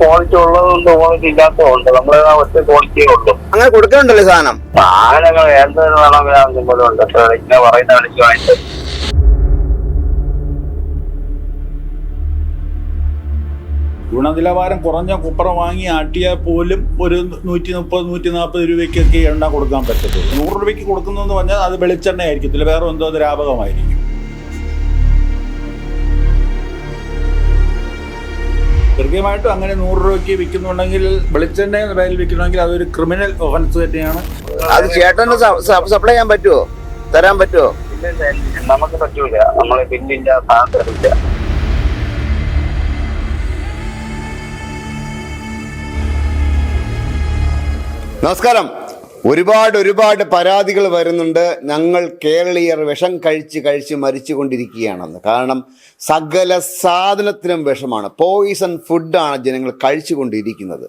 Quality ഉള്ളതുണ്ട് quality ഇല്ലാത്തതുണ്ട് നമ്മളെ ഒറ്റ ക്വാളിറ്റിയേ ഉള്ളൂ. അങ്ങനെ കൊടുക്കുന്നുണ്ടല്ലോ സാധനം. സാധനങ്ങൾ എന്തൊരു വേണമെങ്കിലും ആവശ്യം പോലെ ഉണ്ട് ഇങ്ങനെ പറയുന്ന വിളിച്ചു വാങ്ങിച്ചു. ഗുണനിലവാരം കുറഞ്ഞ കുപ്പറ വാങ്ങി ആട്ടിയാൽ പോലും ഒരു നൂറ്റി മുപ്പത് നൂറ്റി നാൽപ്പത് രൂപയ്ക്കൊക്കെ എണ്ണ കൊടുക്കാൻ പറ്റത്തുള്ളൂ. നൂറ് രൂപയ്ക്ക് കൊടുക്കുന്നതെന്ന് പറഞ്ഞാൽ അത് വെളിച്ചെണ്ണ ആയിരിക്കത്തില്ല വേറെ എന്തോ ദ്രാവകമായിരിക്കും. കൃത്യമായിട്ടും അങ്ങനെ നൂറ് രൂപയ്ക്ക് വിൽക്കുന്നുണ്ടെങ്കിൽ വെളിച്ചെണ്ണ എന്ന പേരിൽ വിൽക്കണമെങ്കിൽ അതൊരു ക്രിമിനൽ ഒഫൻസ് തന്നെയാണ്. അത് ചേട്ടന് സപ്ലൈ ചെയ്യാൻ പറ്റുമോ തരാൻ പറ്റുമോ. നമുക്ക് പറ്റൂല. നമ്മളെ ബില്ലില്ല സാധനമില്ല നമസ്കാരം. ഒരുപാട് ഒരുപാട് പരാതികൾ വരുന്നുണ്ട്. ഞങ്ങൾ കേരളീയർ വിഷം കഴിച്ച് കഴിച്ച് മരിച്ചുകൊണ്ടിരിക്കുകയാണെന്ന്. കാരണം സകല സാധനത്തിനും വിഷമാണ്. പോയിസൺ ഫുഡാണ് ജനങ്ങൾ കഴിച്ചുകൊണ്ടിരിക്കുന്നത്.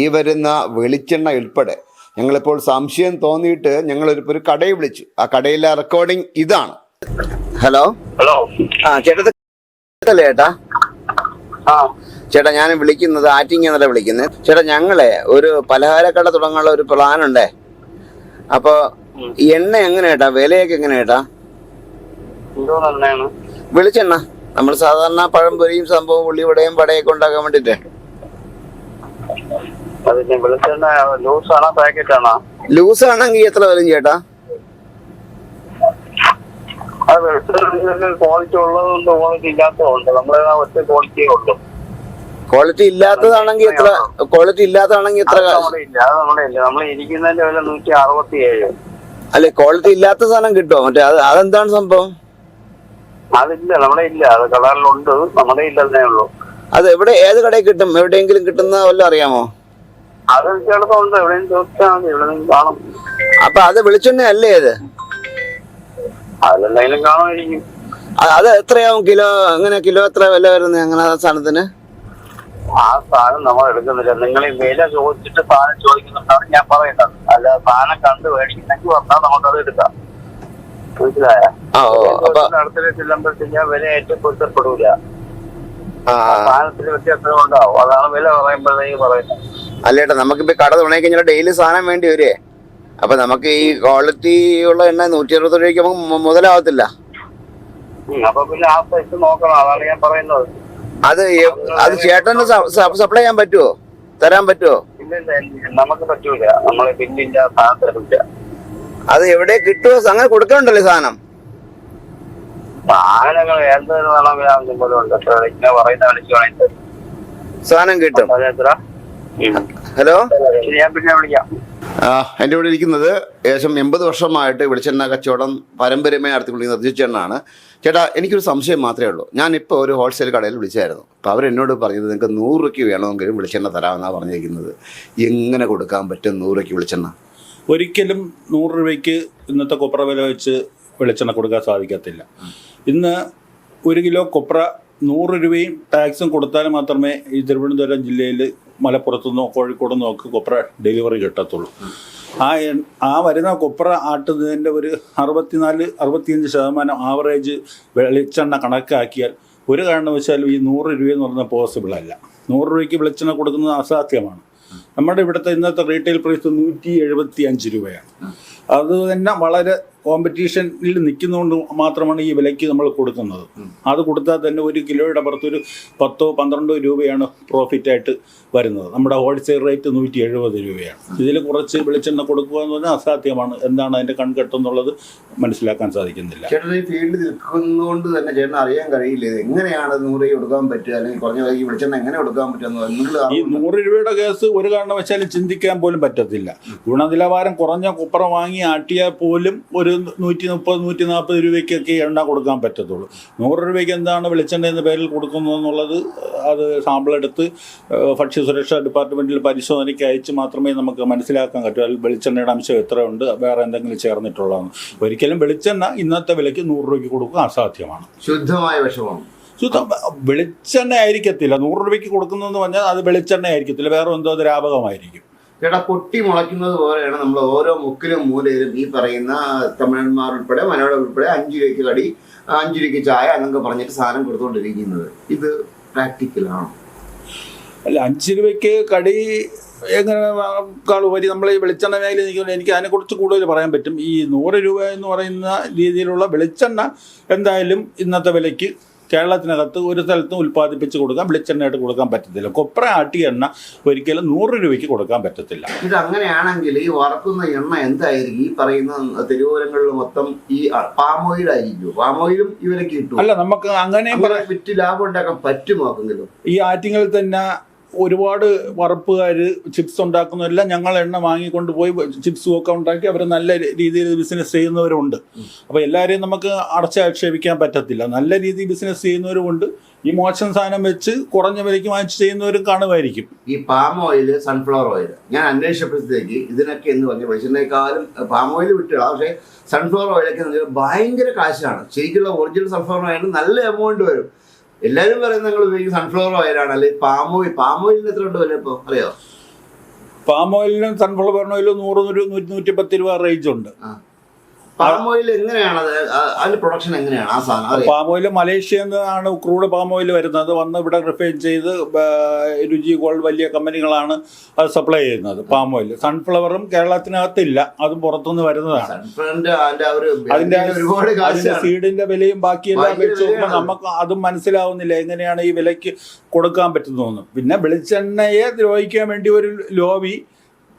ഈ വരുന്ന വെളിച്ചെണ്ണ ഉൾപ്പെടെ ഞങ്ങളിപ്പോൾ സംശയം തോന്നിയിട്ട് ഞങ്ങൾ ഒരു കടയിൽ വിളിച്ചു. ആ കടയിലെ റെക്കോർഡിംഗ് ഇതാണ്. ഹലോ ഹലോ ആ ചേട്ടാ ചേട്ടാ ആ ചേട്ടാ ഞാൻ വിളിക്കുന്നത് ആറ്റിങ്ങനെ വിളിക്കുന്നത് ചേട്ടാ ഞങ്ങളെ ഒരു പലഹാരക്കട തുടങ്ങാനുള്ള ഒരു പ്ലാൻ ഉണ്ടേ? അപ്പൊ എണ്ണ എങ്ങനെ ചേട്ടാ വിലയൊക്കെ എങ്ങനെ ചേട്ടാ എന്തോ തന്നെയാണ് വെളിച്ചെണ്ണ. നമ്മൾ സാധാരണ പഴംപൊരിയും സംഭവം ഉള്ളിവടയും വടയൊക്കെ ഉണ്ടാക്കാൻ വേണ്ടിട്ട് ലൂസ് ആണെങ്കിൽ എത്ര വരും ചേട്ടാ? ക്വാളിറ്റി ഉള്ളതുണ്ട് ക്വാളിറ്റി ഇല്ലാത്തതുണ്ട് നമ്മളെ ഒറ്റ ക്വാളിറ്റിയേ ഉള്ളൂ. ക്വാളിറ്റി ഇല്ലാത്തതാണെങ്കിൽ എത്ര ക്വാളിറ്റി ഇല്ലാത്തതാണെങ്കിൽ എത്ര നമ്മൾ ഇരിക്കുന്നതിന്റെ വില നൂറ്റി അറുപത്തി ഏഴ് അല്ലെ ക്വാളിറ്റി ഇല്ലാത്ത സാധനം കിട്ടുമോ മറ്റേ അത് അതെന്താണ് സംഭവം? അതില്ല നമ്മുടെ ഇല്ല. അത് കളറിലുണ്ട്. നമ്മുടെ ഇല്ലെന്നേ ഉള്ളൂ. അത് എവിടെ ഏത് കടയിൽ കിട്ടും? എവിടെയെങ്കിലും കിട്ടുന്ന വല്ലതും അറിയാമോ? അത് ചിലപ്പുണ്ട് എവിടെയും ചോദിച്ചാൽ മതി. നിന്ന് കാണും. അപ്പൊ അത് വെളിച്ചെണ്ണ അല്ലേ അത്? അതിലെന്തെങ്കിലും കാണുമായിരിക്കും. അത് എത്രയാവും? കിലോ അങ്ങനെ കിലോ എത്ര വില വരുന്നത് അങ്ങനെ സാധനത്തിന്? ആ സാധനം നമ്മൾ എടുക്കുന്നില്ല. നിങ്ങൾ ഈ വില ചോദിച്ചിട്ട് സാധനം ചോദിക്കുന്നുണ്ടാണ് ഞാൻ പറയുന്നത്. അല്ല സാധനം കണ്ട് മേടിക്കുന്നെങ്കിൽ വന്നാൽ നമുക്കത് എടുക്കാം. മനസ്സിലായ? അടുത്തിട്ട് ചെല്ലുമ്പോഴത്തേക്ക് വില ഏറ്റവും പൊരുത്തപ്പെടൂല. സാധനത്തിന് വ്യത്യാസം ഉണ്ടാവും. അതാണ് വില പറയുമ്പോഴത്തേക്ക് പറയുന്നത്. അല്ലേട്ടാ നമുക്കിപ്പോ കട തുടങ്ങി കഴിഞ്ഞാൽ ഡെയിലി സാധനം വേണ്ടി വരുവേ. അപ്പൊ നമുക്ക് ഈ ക്വാളിറ്റി ഉള്ള എണ്ണ നൂറ്റി അറുപത് രൂപയ്ക്ക് നമുക്ക് മുതലാവത്തില്ല. അപ്പൊ പിന്നെ ആ സൈസ് നോക്കണം. അതാണ് ഞാൻ പറയുന്നത്. അത് അത് ചേട്ടന് സപ്ലൈ ചെയ്യാൻ പറ്റുമോ തരാൻ പറ്റുമോ നമുക്ക് പറ്റൂല. നമ്മളെ സാധനം അത് എവിടെ കിട്ടുമോ അങ്ങനെ കൊടുക്കണ്ടല്ലോ സാധനം. സാധനങ്ങൾ പറയുന്ന വിളിച്ചു സാധനം കിട്ടും. ഹലോ? എന്റെ ഞാൻ പിന്നെ വിളിക്കാം. എന്റെ ഇവിടെ ഇരിക്കുന്നത് ഏകദേശം എൺപത് വർഷമായിട്ട് വെളിച്ചെണ്ണ കച്ചവടം പാരമ്പര്യമായി നടത്തിക്കൊണ്ടിരിക്കുന്ന രജിച്ചെണ്ണാണ് ചേട്ടാ എനിക്കൊരു സംശയം മാത്രമേ ഉള്ളൂ. ഞാനിപ്പോൾ ഒരു ഹോൾസെയിൽ കടയിൽ വിളിച്ചായിരുന്നു അപ്പോൾ അവരെന്നോട് പറഞ്ഞത് നിങ്ങൾക്ക് നൂറ് രൂപയ്ക്ക് വേണമെങ്കിലും വെളിച്ചെണ്ണ തരാമെന്നാണ് പറഞ്ഞിരിക്കുന്നത്. എങ്ങനെ കൊടുക്കാൻ പറ്റും നൂറ് രൂപയ്ക്ക് വെളിച്ചെണ്ണ? ഒരിക്കലും നൂറ് രൂപയ്ക്ക് ഇന്നത്തെ കൊപ്ര വില വെച്ച് വെളിച്ചെണ്ണ കൊടുക്കാൻ സാധിക്കത്തില്ല. ഇന്ന് ഒരു കിലോ കൊപ്ര നൂറ് രൂപയും ടാക്സും കൊടുത്താൽ മാത്രമേ ഈ തിരുവനന്തപുരം ജില്ലയിൽ മലപ്പുറത്തുനിന്നോ കോഴിക്കോട് നിന്നോ ഒക്കെ കൊപ്ര ഡെലിവറി കിട്ടത്തുള്ളൂ. ആ ആ വരുന്ന കൊപ്ര ആട്ടുന്നതിന്റെ ഒരു അറുപത്തിനാല് അറുപത്തിയഞ്ച് ശതമാനം ആവറേജ് വെളിച്ചെണ്ണ കണക്കാക്കിയാൽ ഒരു കാരണവശാലും ഈ നൂറ് രൂപയെന്ന് പറഞ്ഞാൽ പോസിബിൾ അല്ല. നൂറ് രൂപയ്ക്ക് വെളിച്ചെണ്ണ കൊടുക്കുന്നത് അസാധ്യമാണ്. നമ്മുടെ ഇവിടുത്തെ ഇന്നത്തെ റീറ്റെയിൽ പ്രൈസ് നൂറ്റി എഴുപത്തി അഞ്ച് രൂപയാണ് അത് തന്നെ വളരെ കോമ്പറ്റീഷനിൽ നിൽക്കുന്നതുകൊണ്ട് മാത്രമാണ് ഈ വിലയ്ക്ക് നമ്മൾ കൊടുക്കുന്നത്. അത് കൊടുത്താൽ തന്നെ ഒരു കിലോയുടെ പുറത്തൊരു പത്തോ പന്ത്രണ്ടോ രൂപയാണ് പ്രോഫിറ്റായിട്ട് വരുന്നത്. നമ്മുടെ ഹോൾസെയിൽ റേറ്റ് നൂറ്റി എഴുപത് രൂപയാണ് ഇതിൽ കുറച്ച് വെളിച്ചെണ്ണ കൊടുക്കുക എന്ന് പറഞ്ഞാൽ അസാധ്യമാണ്. എന്താണ് അതിന്റെ കൺകെട്ടെന്നുള്ളത് മനസ്സിലാക്കാൻ സാധിക്കുന്നില്ല. ചേട്ടൻ ഈ ഫീൽഡിൽ നിൽക്കുന്നതുകൊണ്ട് തന്നെ ചേട്ടൻ അറിയാൻ കഴിയില്ല എങ്ങനെയാണ് നൂറ് രൂപ കൊടുക്കാൻ പറ്റുക? അല്ലെങ്കിൽ കുറഞ്ഞ വിലയ്ക്ക് വെളിച്ചെണ്ണ എങ്ങനെ കൊടുക്കാൻ പറ്റുക ഈ നൂറ് രൂപയുടെ കേസ് ഒരു കാരണവശാലും ചിന്തിക്കാൻ പോലും പറ്റത്തില്ല. ഗുണനിലവാരം കുറഞ്ഞ കുപ്പറ വാങ്ങി ആട്ടിയാൽ പോലും ഒരു നൂറ്റി മുപ്പത് നൂറ്റി നാൽപ്പത് രൂപയ്ക്കൊക്കെ എണ്ണ കൊടുക്കാൻ പറ്റത്തുള്ളൂ. നൂറ് രൂപയ്ക്ക് എന്താണ് വെളിച്ചെണ്ണ എന്ന പേരിൽ കൊടുക്കുന്നത് എന്നുള്ളത് അത് സാമ്പിൾ എടുത്ത് ഭക്ഷ്യസുരക്ഷാ ഡിപ്പാർട്ട്മെന്റിൽ പരിശോധനയ്ക്ക് അയച്ച് മാത്രമേ നമുക്ക് മനസ്സിലാക്കാൻ പറ്റൂ. അതിൽ വെളിച്ചെണ്ണയുടെ അംശം എത്രയുണ്ട് വേറെ എന്തെങ്കിലും ചേർന്നിട്ടുള്ളതാണ്. ഒരിക്കലും വെളിച്ചെണ്ണ ഇന്നത്തെ വിലയ്ക്ക് നൂറ് രൂപയ്ക്ക് കൊടുക്കുക അസാധ്യമാണ്. ശുദ്ധമായ വിഷമാണ് ശുദ്ധം വെളിച്ചെണ്ണ ആയിരിക്കത്തില്ല. നൂറ് രൂപയ്ക്ക് കൊടുക്കുന്നതെന്ന് പറഞ്ഞാൽ അത് വെളിച്ചെണ്ണ ആയിരിക്കത്തില്ല. വേറെ എന്തോ ദ്രാവകമായിരിക്കും. ചേട്ടാ പൊട്ടി മുളയ്ക്കുന്നത് പോലെയാണ് നമ്മൾ ഓരോ മുക്കിലും മൂലയിലും ഈ പറയുന്ന തമിഴന്മാർ ഉൾപ്പെടെ മലയാളം ഉൾപ്പെടെ അഞ്ച് രൂപയ്ക്ക് കടി അഞ്ചു രൂപയ്ക്ക് ചായ എന്നൊക്കെ പറഞ്ഞിട്ട് സാധനം കൊടുത്തുകൊണ്ടിരിക്കുന്നത് ഇത് പ്രാക്ടിക്കലാണ്. അല്ല അഞ്ചു രൂപയ്ക്ക് കടി എങ്ങനെ കാൾ ഉപരി നമ്മൾ ഈ വെളിച്ചെണ്ണ മേഖല നിൽക്കുന്നത് എനിക്ക് അതിനെക്കുറിച്ച് കൂടുതൽ പറയാൻ പറ്റും. ഈ നൂറ് രൂപ എന്ന് പറയുന്ന രീതിയിലുള്ള വെളിച്ചെണ്ണ എന്തായാലും ഇന്നത്തെ വിലയ്ക്ക് കേരളത്തിനകത്ത് ഒരു സ്ഥലത്തും ഉൽപ്പാദിപ്പിച്ച് കൊടുക്കാൻ വെളിച്ചെണ്ണയായിട്ട് കൊടുക്കാൻ പറ്റത്തില്ല. കൊപ്ര ആട്ടി എണ്ണ ഒരിക്കലും നൂറ് രൂപയ്ക്ക് കൊടുക്കാൻ പറ്റത്തില്ല. ഇത് അങ്ങനെയാണെങ്കിൽ ഈ വറക്കുന്ന എണ്ണ എന്തായിരിക്കും? ഈ പറയുന്ന തിരുവോരങ്ങളിൽ മൊത്തം ഈ പാം ഓയിൽ ആയിരിക്കും പാം ഓയിലും ഇവരൊക്കെ കിട്ടും അല്ല നമുക്ക് അങ്ങനെ വിറ്റ് ലാഭം ഉണ്ടാക്കാൻ പറ്റുമോ ഈ ആറ്റിങ്ങളിൽ തന്നെ ഒരുപാട് വറുപ്പുകാർ ചിപ്സ് ഉണ്ടാക്കുന്നതെല്ലാം ഞങ്ങൾ എണ്ണ വാങ്ങിക്കൊണ്ട് പോയി ചിപ്സും ഒക്കെ ഉണ്ടാക്കി അവർ നല്ല രീതിയിൽ ബിസിനസ് ചെയ്യുന്നവരുണ്ട്. അപ്പോൾ എല്ലാവരെയും നമുക്ക് അടച്ചാക്ഷേപിക്കാൻ പറ്റത്തില്ല. നല്ല രീതിയിൽ ബിസിനസ് ചെയ്യുന്നവരുമുണ്ട്. ഈ മോശം സാധനം വെച്ച് കുറഞ്ഞ വിലയ്ക്ക് വാങ്ങിച്ച് ചെയ്യുന്നവരും കാണുമായിരിക്കും. ഈ പാം ഓയിൽ സൺഫ്ലവർ ഓയിൽ ഞാൻ അന്വേഷിച്ചപ്പോഴത്തേക്ക് ഇതിനൊക്കെ എന്ന് പറഞ്ഞു വെളിച്ചെണ്ണേക്കാളും പാം ഓയിൽ വിട്ടുക പക്ഷേ സൺഫ്ലവർ ഓയിലൊക്കെ ഭയങ്കര കാശാണ്. ശരിക്കുള്ള ഒറിജിനൽ സൺഫ്ലവർ ഓയിൽ നല്ല എമൗണ്ട് വരും. എല്ലാവരും പറയുന്നത് നിങ്ങൾ ഉപയോഗിക്കുന്ന സൺഫ്ലവർ ഓയിലാണ് അല്ലെങ്കിൽ പാം ഓയിൽ പാം ഓയിലിന് എത്ര ഉണ്ട് വില ഇപ്പോൾ അറിയോ? പാം ഓയിലിനും സൺഫ്ലവർ ഓയിലും നൂറ് നൂറ് നൂറ്റി നൂറ്റി പത്ത് രൂപ റേഞ്ച് ഉണ്ട്. പാം ഓയിൽ എങ്ങനെയാണ്? അത് അതിന്റെ പ്രൊഡക്ഷൻ എങ്ങനെയാണ്? ആ സാധനം പാം ഓയിൽ മലേഷ്യയിൽ നിന്നാണ് ക്രൂഡ് പാം ഓയിൽ വരുന്നത്. വന്ന് ഇവിടെ റിഫൈൻ ചെയ്ത് രുചി ഗോൾഡ് വലിയ കമ്പനികളാണ് അത് സപ്ലൈ ചെയ്യുന്നത് പാം ഓയിൽ സൺഫ്ലവറും കേരളത്തിനകത്തില്ല. അതും പുറത്തുനിന്ന് വരുന്നതാണ്. അതിന്റെ അതിന്റെ സീഡിന്റെ വിലയും ബാക്കിയെല്ലാം വെച്ച് നോക്കുമ്പോൾ നമുക്ക് അതും മനസ്സിലാവുന്നില്ല. എങ്ങനെയാണ് ഈ വിലയ്ക്ക് കൊടുക്കാൻ പറ്റുന്നതെന്ന് പിന്നെ വെളിച്ചെണ്ണയെ ദ്രോഹിക്കാൻ വേണ്ടി ഒരു ലോബി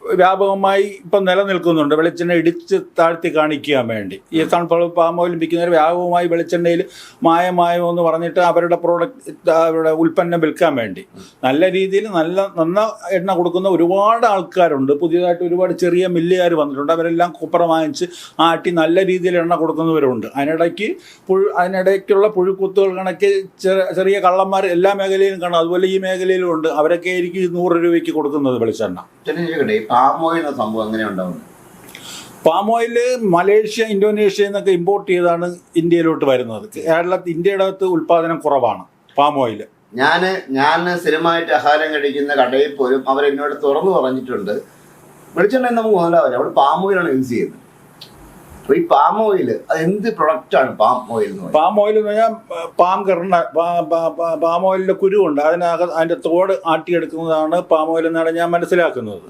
വ്യാപകമായി ഇപ്പം നിലനിൽക്കുന്നുണ്ട്. വെളിച്ചെണ്ണ ഇടിച്ച് താഴ്ത്തി കാണിക്കാൻ വേണ്ടി. ഈ സൺഫ്ലവർ പാം ഓയിൽ വിൽക്കുന്നവർ വ്യാപകമായി വെളിച്ചെണ്ണയിൽ മായമായോ എന്ന് പറഞ്ഞിട്ട് അവരുടെ പ്രോഡക്റ്റ് അവരുടെ ഉൽപ്പന്നം വിൽക്കാൻ വേണ്ടി. നല്ല രീതിയിൽ നല്ല നന്ന എണ്ണ കൊടുക്കുന്ന ഒരുപാട് ആൾക്കാരുണ്ട്. പുതിയതായിട്ട് ഒരുപാട് ചെറിയ മില്ലുകാർ വന്നിട്ടുണ്ട്. അവരെല്ലാം കുപ്പറ വാങ്ങിച്ച് ആട്ടി നല്ല രീതിയിൽ എണ്ണ കൊടുക്കുന്നവരുണ്ട്. അതിനിടയ്ക്ക് പുഴു അതിനിടയ്ക്കുള്ള പുഴുക്കുത്തുകൾ കണക്ക് ചെറിയ കള്ളന്മാർ എല്ലാ മേഖലയിലും കാണും. അതുപോലെ ഈ മേഖലയിലും ഉണ്ട്. അവരൊക്കെ ആയിരിക്കും നൂറ് രൂപയ്ക്ക് കൊടുക്കുന്നത് വെളിച്ചെണ്ണ. പാം ഓയിൽ എന്ന സംഭവം എങ്ങനെ ഉണ്ടാവുന്നത് പാം ഓയിൽ മലേഷ്യ ഇന്തോനേഷ്യ എന്നൊക്കെ ഇമ്പോർട്ട് ചെയ്താണ് ഇന്ത്യയിലോട്ട് വരുന്നത്. കേരളത്തിൽ ഇന്ത്യയുടെ അകത്ത് ഉൽപ്പാദനം കുറവാണ് പാം ഓയിൽ ഞാൻ ഞാൻ സ്ഥിരമായിട്ട് ആഹാരം കഴിക്കുന്ന കടയിൽ പോലും അവരെന്നോട് തുറന്നു പറഞ്ഞിട്ടുണ്ട് വെളിച്ചെണ്ണ നമുക്ക് മുതലാവില്ല. അവിടെ പാം ഓയിലാണ് യൂസ് ചെയ്യുന്നത്. അപ്പൊ ഈ പാം ഓയിൽ അത് എന്ത് പ്രൊഡക്റ്റ് ആണ് പാം ഓയിൽ എന്ന് പാം ഓയിൽ എന്ന് പറഞ്ഞാൽ പാം കർണ പാം ഓയിലിന്റെ കുരുവുണ്ട് അതിനകത്ത് അതിന്റെ തോട് ആട്ടിയെടുക്കുന്നതാണ് പാം ഓയിൽ എന്നാണ് ഞാൻ മനസ്സിലാക്കുന്നത്.